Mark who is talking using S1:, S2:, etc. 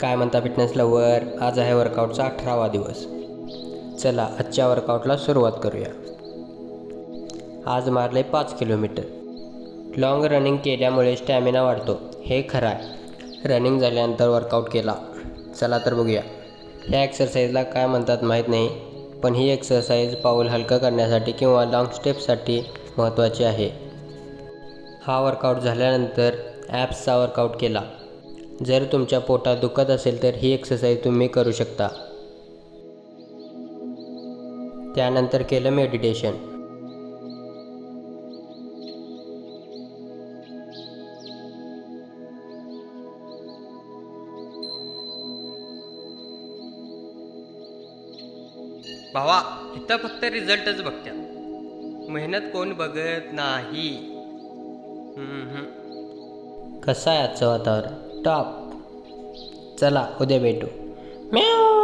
S1: काय म्हणता fitness lover आज आहे वर्कआउटचा अठरावा दिवस. चला आजच्या वर्कआउटला सुरुवात करूया. आज मारले पाच किलोमीटर लाँग रनिंग केल्यामुळे स्टॅमिना वाढतो. हे खरं आहे. रनिंग झाल्यानंतर वर्कआउट केला. चला तर बघूया. ह्या एक्सरसाइजला काय म्हणतात माहीत नाही पण ही एक्सरसाइज पाऊल हलकं करण्यासाठी किंवा लाँग स्टेपसाठी महत्त्वाची आहे. हा वर्कआउट झाल्यानंतर ॲप्सचा वर्कआउट केला. जर तुमच्या पोटात दुखत असेल तर ही एक्सरसाइज तुम्ही करू शकता. त्यानंतर केलं मेडिटेशन भावा इथं फक्त रिझल्टच बघत्यात. मेहनत कोण बघत नाही. कसं आहे आजचं वातावरण? टॉप. चला उद्या भेटू. म्याव.